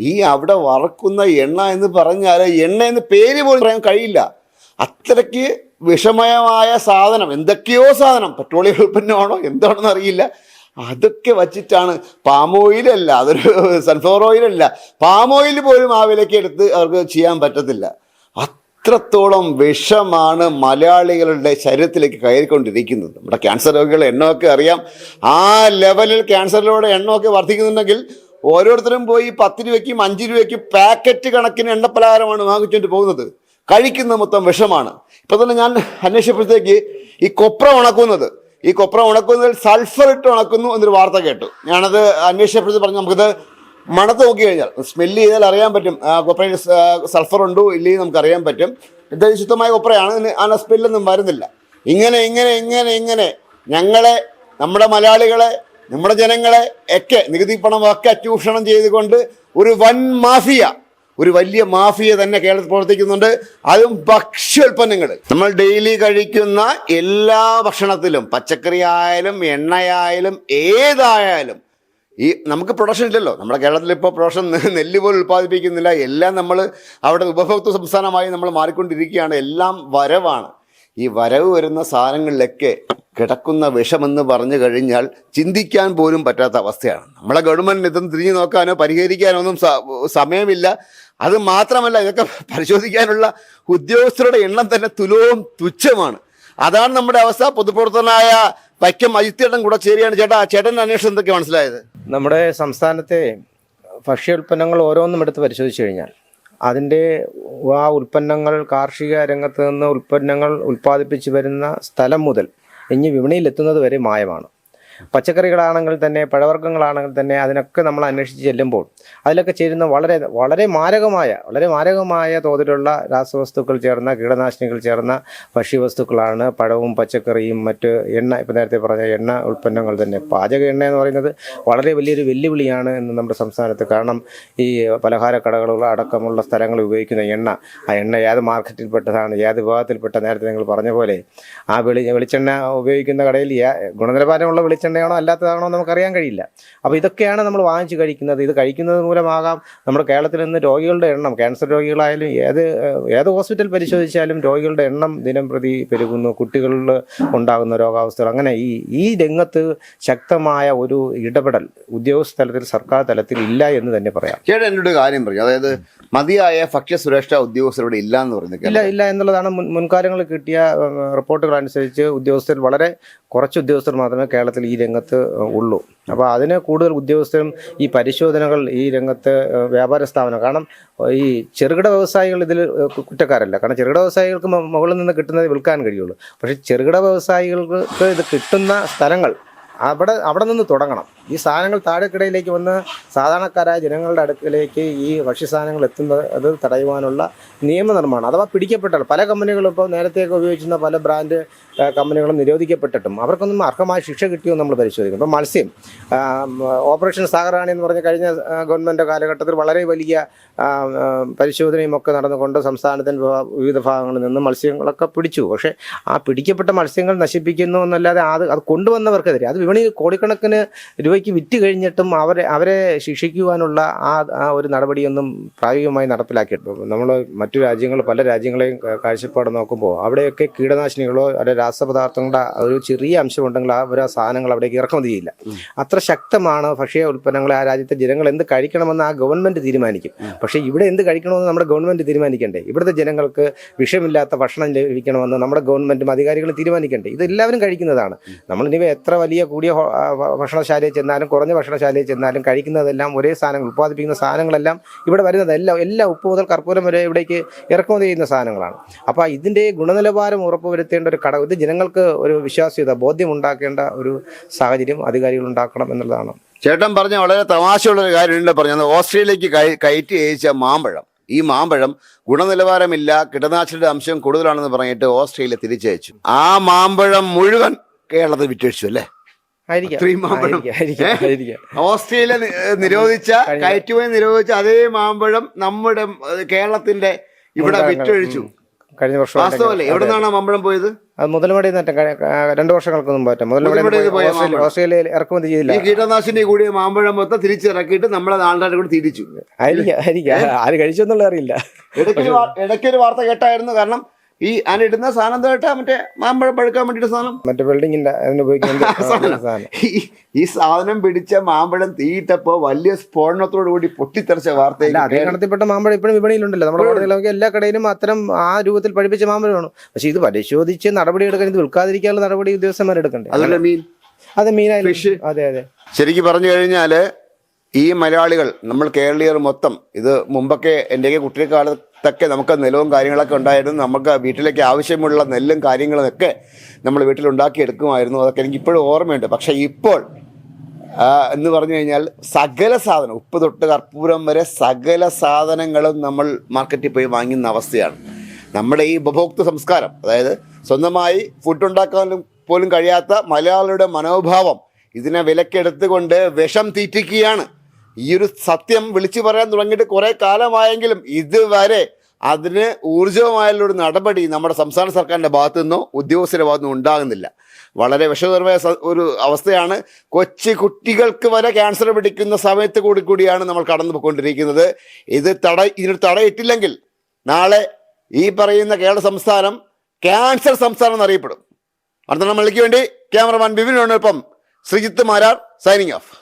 ഈ അവിടെ വറക്കുന്ന എണ്ണ എന്ന് പറഞ്ഞാൽ എണ്ണ എന്ന് പേര് പോലും പറയാൻ കഴിയില്ല. അത്രയ്ക്ക് വിഷമയമായ സാധനം. എന്തൊക്കെയോ സാധനം. പെട്രോളിയം ഉൽപ്പന്നമാണോ? എന്താണെന്ന് അറിയില്ല. അതൊക്കെ വച്ചിട്ടാണ്. പാം ഓയിലല്ല. അതൊരു സൺഫ്ലവർ ഓയിലല്ല. പാം ഓയിൽ പോലും ആ വിലയ്ക്ക് എടുത്ത് അവർക്ക് ചെയ്യാൻ പറ്റത്തില്ല. അത്രത്തോളം വിഷമാണ് മലയാളികളുടെ ശരീരത്തിലേക്ക് കയറിക്കൊണ്ടിരിക്കുന്നത്. നമ്മുടെ ക്യാൻസർ രോഗികളുടെ എണ്ണമൊക്കെ അറിയാം. ആ ലെവലിൽ ക്യാൻസറിലൂടെ എണ്ണമൊക്കെ വർദ്ധിക്കുന്നുണ്ടെങ്കിൽ ഓരോരുത്തരും പോയി പത്ത് രൂപയ്ക്കും അഞ്ച് രൂപയ്ക്കും പാക്കറ്റ് കണക്കിന് എണ്ണപ്പലഹാരമാണ് വാങ്ങിച്ചുകൊണ്ട് പോകുന്നത്. കഴിക്കുന്ന മൊത്തം വിഷമാണ്. ഇപ്പൊ തന്നെ ഞാൻ അന്വേഷിച്ചപ്പോഴത്തേക്ക് ഈ കൊപ്ര ഉണക്കുന്നത് ഈ കൊപ്ര ഉണക്കുന്നതിൽ സൾഫർ ഇട്ട് ഉണക്കുന്നു എന്നൊരു വാർത്ത കേട്ടു. ഞാനത് അന്വേഷിച്ചപ്പോഴത്തേക്ക് പറഞ്ഞു നമുക്കിത് മണത്ത് നോക്കി കഴിഞ്ഞാൽ സ്മെല്ല് ചെയ്താൽ അറിയാൻ പറ്റും. കൊപ്രയിൽ സൾഫർ ഉണ്ടോ ഇല്ലേ നമുക്ക് അറിയാൻ പറ്റും. എന്തായാലും ശുദ്ധമായ കൊപ്രയാണ് ആ സ്മെല്ലൊന്നും വരുന്നില്ല. ഇങ്ങനെ ഇങ്ങനെ ഇങ്ങനെ ഇങ്ങനെ ഞങ്ങളെ നമ്മുടെ മലയാളികളെ നമ്മുടെ ജനങ്ങളെ ഒക്കെ നികുതി പണമൊക്കെ ചൂഷണം ചെയ്തുകൊണ്ട് ഒരു വൻ മാഫിയ ഒരു വലിയ മാഫിയ തന്നെ കേരളത്തിൽ പ്രവർത്തിക്കുന്നുണ്ട്. അതും ഭക്ഷ്യോൽപ്പന്നങ്ങൾ. നമ്മൾ ഡെയിലി കഴിക്കുന്ന എല്ലാ ഭക്ഷണത്തിലും പച്ചക്കറി ആയാലും എണ്ണയായാലും ഏതായാലും ഈ നമുക്ക് പ്രൊഡക്ഷൻ ഇല്ലല്ലോ. നമ്മുടെ കേരളത്തിൽ ഇപ്പോൾ പ്രൊഡക്ഷൻ നെല്ല് പോലും ഉൽപ്പാദിപ്പിക്കുന്നില്ല. എല്ലാം നമ്മൾ അവിടെ ഉപഭോക്തൃ സംസ്ഥാനമായി നമ്മൾ മാറിക്കൊണ്ടിരിക്കുകയാണ്. എല്ലാം വരവാണ്. ഈ വരവ് വരുന്ന സാധനങ്ങളിലൊക്കെ കിടക്കുന്ന വിഷമെന്ന് പറഞ്ഞു കഴിഞ്ഞാൽ ചിന്തിക്കാൻ പോലും പറ്റാത്ത അവസ്ഥയാണ്. നമ്മളെ ഗവൺമെന്റ് ഇതൊന്നും തിരിഞ്ഞു നോക്കാനോ പരിഹരിക്കാനോ ഒന്നും സമയമില്ല. അത് മാത്രമല്ല ഇതൊക്കെ പരിശോധിക്കാനുള്ള ഉദ്യോഗസ്ഥരുടെ എണ്ണം തന്നെ തുലവും തുച്ഛമാണ്. അതാണ് നമ്മുടെ അവസ്ഥ. പൊതുപ്രവർത്തനായ വൈക്കം അജിത്തേട്ടൻ കൂടെ ചേരുകയാണ്. ചേട്ടാ ചേട്ടന്റെ അന്വേഷണം എന്തൊക്കെ മനസ്സിലായത്? നമ്മുടെ സംസ്ഥാനത്തെ ഭക്ഷ്യ ഉൽപ്പന്നങ്ങൾ ഓരോന്നും എടുത്ത് പരിശോധിച്ചു കഴിഞ്ഞാൽ അതിന്റെ ആ ഉൽപ്പന്നങ്ങൾ കാർഷിക രംഗത്ത് നിന്ന് ഉൽപ്പന്നങ്ങൾ ഉൽപ്പാദിപ്പിച്ച് വരുന്ന സ്ഥലം മുതൽ ഇനി വിപണിയിലെത്തുന്നത് വരെ മായമാണ്. പച്ചക്കറികളാണെങ്കിൽ തന്നെ പഴവർഗങ്ങളാണെങ്കിൽ തന്നെ അതിനൊക്കെ നമ്മൾ അന്വേഷിച്ച് ചെല്ലുമ്പോൾ അതിലൊക്കെ ചേരുന്ന വളരെ വളരെ മാരകമായ വളരെ മാരകമായ തോതിലുള്ള രാസവസ്തുക്കൾ ചേർന്ന കീടനാശിനികൾ ചേർന്ന ഭക്ഷ്യവസ്തുക്കളാണ് പഴവും പച്ചക്കറിയും മറ്റ് എണ്ണ ഇപ്പം നേരത്തെ പറഞ്ഞ എണ്ണ ഉൽപ്പന്നങ്ങൾ തന്നെ. പാചക എണ്ണ എന്ന് പറയുന്നത് വളരെ വലിയൊരു വെല്ലുവിളിയാണ് ഇന്ന് നമ്മുടെ സംസ്ഥാനത്ത് കാരണം ഈ പലഹാര കടകളുള്ള അടക്കമുള്ള സ്ഥലങ്ങളിൽ ഉപയോഗിക്കുന്ന എണ്ണ ആ എണ്ണ ഏത് മാർക്കറ്റിൽപ്പെട്ടതാണ് ഏത് വിഭാഗത്തിൽപ്പെട്ട നേരത്തെ നിങ്ങൾ പറഞ്ഞ പോലെ ആ വെളി വെളിച്ചെണ്ണ ഉപയോഗിക്കുന്ന കടയിൽ ഗുണനിലവാരമുള്ള ഗുണനിലവാരമുള്ള വെളിച്ചെണ്ണയാണോ അല്ലാത്തതാണോ നമുക്കറിയാൻ കഴിയില്ല. അപ്പോൾ ഇതൊക്കെയാണ് നമ്മൾ വാങ്ങിച്ച് കഴിക്കുന്നത്. ഇത് കഴിക്കുന്നത് മൂലമാകാം നമ്മുടെ കേരളത്തിൽ നിന്ന് രോഗികളുടെ എണ്ണം. ക്യാൻസർ രോഗികളായാലും ഏത് ഏത് ഹോസ്പിറ്റൽ പരിശോധിച്ചാലും രോഗികളുടെ എണ്ണം ദിനം പ്രതി പെരുകുന്നു. കുട്ടികളിൽ ഉണ്ടാകുന്ന രോഗാവസ്ഥകൾ. അങ്ങനെ ഈ ഈ രംഗത്ത് ശക്തമായ ഒരു ഇടപെടൽ ഉദ്യോഗസ്ഥ തലത്തിൽ സർക്കാർ തലത്തിൽ ഇല്ല എന്ന് തന്നെ പറയാം. ചേട്ടൻ എന്നോട് ഒരു കാര്യം പറയും അതായത് മതിയായ ഭക്ഷ്യസുരക്ഷാ ഉദ്യോഗസ്ഥർ ഇവിടെ ഇല്ല എന്ന് പറയുന്നത് ഇല്ല ഇല്ല എന്നുള്ളതാണ് മുൻകാലങ്ങൾ മുൻകാലങ്ങളിൽ കിട്ടിയ റിപ്പോർട്ടുകൾ അനുസരിച്ച് ഉദ്യോഗസ്ഥർ വളരെ കുറച്ച് ഉദ്യോഗസ്ഥർ മാത്രമേ കേരളത്തിൽ ഈ രംഗത്ത് ഉള്ളൂ. അപ്പോൾ അതിന് കൂടുതൽ ഉദ്യോഗസ്ഥരും ഈ പരിശോധനകൾ ഈ രംഗത്ത് വ്യാപാര സ്ഥാപനം. കാരണം ഈ ചെറുകിട വ്യവസായികൾ ഇതിൽ കുറ്റക്കാരല്ല. കാരണം ചെറുകിട വ്യവസായികൾക്ക് മുകളിൽ നിന്ന് കിട്ടുന്നത് വിൽക്കാൻ കഴിയുള്ളൂ. പക്ഷേ ചെറുകിട വ്യവസായികൾക്ക് ഇത് കിട്ടുന്ന സ്ഥലങ്ങൾ അവിടെ അവിടെ നിന്ന് തുടങ്ങണം. ഈ സാധനങ്ങൾ താഴെക്കിടയിലേക്ക് വന്ന് സാധാരണക്കാരായ ജനങ്ങളുടെ അടുക്കിലേക്ക് ഈ ഭക്ഷ്യസാധനങ്ങൾ എത്തുന്നത് അത് തടയുവാനുള്ള നിയമനിർമ്മാണം അഥവാ പിടിക്കപ്പെട്ടാൽ പല കമ്പനികളും ഇപ്പോൾ നേരത്തെയൊക്കെ ഉപയോഗിച്ചിരുന്ന പല ബ്രാൻഡ് കമ്പനികളും നിരോധിക്കപ്പെട്ടിട്ടും. അവർക്കൊന്നും അർഹമായ ശിക്ഷ കിട്ടിയോ നമ്മൾ പരിശോധിക്കും. ഇപ്പോൾ മത്സ്യം ഓപ്പറേഷൻ സാഗറാണി എന്ന് പറഞ്ഞ കഴിഞ്ഞ ഗവൺമെന്റ് കാലഘട്ടത്തിൽ വളരെ വലിയ പരിശോധനയും ഒക്കെ നടന്നുകൊണ്ട് സംസ്ഥാനത്തിന്റെ വിവിധ ഭാഗങ്ങളിൽ നിന്ന് മത്സ്യങ്ങളൊക്കെ പിടിച്ചു. പക്ഷേ ആ പിടിക്കപ്പെട്ട മത്സ്യങ്ങൾ നശിപ്പിക്കുന്നു എന്നല്ലാതെ അത് അത് കൊണ്ടുവന്നവർക്കെതിരെ അത് വിപണി കോടിക്കണക്കിന് രൂപയ്ക്ക് വിറ്റ് കഴിഞ്ഞിട്ടും അവരെ അവരെ ശിക്ഷിക്കുവാനുള്ള ആ ആ ഒരു നടപടിയൊന്നും പ്രായോഗികമായി നടപ്പിലാക്കിയിട്ടുണ്ട് നമ്മൾ മറ്റു രാജ്യങ്ങൾ പല രാജ്യങ്ങളെയും കാഴ്ചപ്പാട് നോക്കുമ്പോൾ അവിടെയൊക്കെ കീടനാശിനികളോ അല്ലെ രാസപദാർത്ഥങ്ങളുടെ ഒരു ചെറിയ അംശമുണ്ടെങ്കിൽ ആ ഒരു സാധനങ്ങൾ അവിടേക്ക് ഇറക്കുമതി ചെയ്യില്ല. അത്ര ശക്തമാണ് ഭക്ഷ്യ ഉൽപ്പന്നങ്ങളെ ആ രാജ്യത്തെ ജനങ്ങൾ എന്ത് കഴിക്കണമെന്ന് ആ ഗവൺമെന്റ് തീരുമാനിക്കും. പക്ഷേ ഇവിടെ എന്ത് കഴിക്കണമെന്ന് നമ്മുടെ ഗവൺമെന്റ് തീരുമാനിക്കണ്ടേ? ഇവിടുത്തെ ജനങ്ങൾക്ക് വിഷമില്ലാത്ത ഭക്ഷണം ലഭിക്കണമെന്ന് നമ്മുടെ ഗവൺമെന്റും അധികാരികളും തീരുമാനിക്കണ്ടേ? ഇത് എല്ലാവരും കഴിക്കുന്നതാണ് നമ്മളിനി എത്ര വലിയ കൂടിയ ഭക്ഷണശാലയിൽ ചെന്നാലും കുറഞ്ഞ ഭക്ഷണശാലയിൽ ചെന്നാലും കഴിക്കുന്നതെല്ലാം ഒരേ സാധനങ്ങൾ ഉൽപ്പാദിപ്പിക്കുന്ന സാധനങ്ങളെല്ലാം ഇവിടെ വരുന്നത് എല്ലാം എല്ലാ ഉപ്പ് മുതൽ കർപ്പൂരം വരെ ഇവിടേക്ക് ഇറക്കുമതി ചെയ്യുന്ന സാധനങ്ങളാണ്. അപ്പോൾ ഇതിന്റെ ഗുണനിലവാരം ഉറപ്പുവരുത്തേണ്ട ഒരു ഘടകം ഇത് ജനങ്ങൾക്ക് ഒരു വിശ്വാസ്യത ബോധ്യം ഉണ്ടാക്കേണ്ട ഒരു സാഹചര്യം അധികാരികൾ ഉണ്ടാക്കണം എന്നുള്ളതാണ്. ചേട്ടൻ പറഞ്ഞ വളരെ തമാശയുള്ള ഒരു കാര്യമുണ്ട് പറഞ്ഞത്. ഓസ്ട്രേലിയക്ക് കയറ്റി അയച്ച മാമ്പഴം. ഈ മാമ്പഴം ഗുണനിലവാരമില്ല കീടനാശിനിയുടെ അംശം കൂടുതലാണെന്ന് പറഞ്ഞിട്ട് ഓസ്ട്രേലിയ തിരിച്ചയച്ചു. ആ മാമ്പഴം മുഴുവൻ കേരളത്തിൽ വിറ്റഴിച്ചു അല്ലേ? ഓസ്ട്രേലിയ നിരോധിച്ച കയറ്റുമതി നിരോധിച്ച അതേ മാമ്പഴം നമ്മുടെ കേരളത്തിന്റെ ഇവിടെ വിറ്റൊഴിച്ചു. കഴിഞ്ഞ വർഷം വാസ്തവല്ലേ എവിടെ നിന്നാണ് ആ മാമ്പഴം പോയത്? അത് മുതലമടി രണ്ടു വർഷങ്ങൾക്ക് മുമ്പ്. ഓസ്ട്രേലിയയിൽ ഇറക്കുമതി ചെയ്തില്ല. കീടനാശിനി കൂടിയ മാമ്പഴം മൊത്തം തിരിച്ചിറക്കിയിട്ട് നമ്മളെ നാളുകാരെ കൂടി തിരിച്ചു. ആയിരിക്കാം ആര് കഴിച്ചു എന്നുള്ള അറിയില്ല. ഇടയ്ക്കൊരു വാർത്ത കേട്ടായിരുന്നു. കാരണം ഈ അതിനിടുന്ന സാധനം എന്താ കേട്ടാ മറ്റേ മാമ്പഴം പഴുക്കാൻ വേണ്ടിയിട്ട് സാധനം? മറ്റേ ഈ സാധനം പിടിച്ച മാമ്പഴം തീയിട്ടപ്പോ വലിയ സ്ഫോടനത്തോടു കൂടി പൊട്ടിത്തെറിച്ച വാർത്ത അതേ മാമ്പഴം ഇപ്പോഴും വിപണിയിലുണ്ടല്ലോ. നമ്മുടെ കോടതിയിലൊക്കെ എല്ലാ കടയിലും അത്തരം ആ രൂപത്തിൽ പഠിപ്പിച്ച മാമ്പഴമാണ്. പക്ഷെ ഇത് പരിശോധിച്ച് നടപടി എടുക്കാൻ ഇത് വിൽക്കാതിരിക്കാനുള്ള നടപടി ഉദ്യോഗസ്ഥന്മാർ എടുക്കണ്ടേ? അതല്ല മീൻ. അതെ മീനായി. അതെ അതെ. ശരിക്കും പറഞ്ഞു കഴിഞ്ഞാൽ ഈ മലയാളികൾ നമ്മൾ കേരളീയർ മൊത്തം ഇത് മുമ്പൊക്കെ എന്റെയൊക്കെ കുട്ടിക്കാലത്തൊക്കെ നമുക്ക് നിലവും കാര്യങ്ങളൊക്കെ ഉണ്ടായിരുന്നു. നമുക്ക് വീട്ടിലേക്ക് ആവശ്യമുള്ള നെല്ലും കാര്യങ്ങളൊക്കെ നമ്മൾ വീട്ടിലുണ്ടാക്കി എടുക്കുമായിരുന്നു അതൊക്കെ എനിക്ക് ഇപ്പോഴും ഓർമ്മയുണ്ട്. പക്ഷേ ഇപ്പോൾ എന്ന് പറഞ്ഞു കഴിഞ്ഞാൽ സകല സാധനം ഉപ്പ് തൊട്ട് കർപ്പൂരം വരെ സകല സാധനങ്ങളും നമ്മൾ മാർക്കറ്റിൽ പോയി വാങ്ങുന്ന അവസ്ഥയാണ്. നമ്മുടെ ഈ ഉപഭോക്തൃ സംസ്കാരം അതായത് സ്വന്തമായി ഫുഡ് ഉണ്ടാക്കാനും പോലും കഴിയാത്ത മലയാളിയുടെ മനോഭാവം ഇതിനെ വിലക്കെടുത്തുകൊണ്ട് വിഷം തീറ്റിക്കുകയാണ്. ഈ ഒരു സത്യം വിളിച്ചു പറയാൻ തുടങ്ങിയിട്ട് കുറേ കാലമായെങ്കിലും ഇതുവരെ അതിന് ഊർജമായുള്ളൊരു നടപടി നമ്മുടെ സംസ്ഥാന സർക്കാരിന്റെ ഭാഗത്തു നിന്നോ ഉദ്യോഗസ്ഥരുടെ ഭാഗത്തു നിന്നോ ഉണ്ടാകുന്നില്ല. വളരെ വിഷമകരമായ ഒരു അവസ്ഥയാണ്. കൊച്ചു കുട്ടികൾക്ക് വരെ ക്യാൻസർ പിടിക്കുന്ന സമയത്ത് കൂടി കൂടിയാണ് നമ്മൾ കടന്നു പോയിക്കൊണ്ടിരിക്കുന്നത് ഇത് തട ഇതിനൊരു തടയിട്ടില്ലെങ്കിൽ നാളെ ഈ പറയുന്ന കേരള സംസ്ഥാനം ക്യാൻസർ സംസ്ഥാനം എന്നറിയപ്പെടും. അടുത്ത നമ്മളിലേക്ക് വേണ്ടി ക്യാമറമാൻ ബിപിനോടൊപ്പം ശ്രീജിത്ത് മാരാർ സൈനിങ് ഓഫ്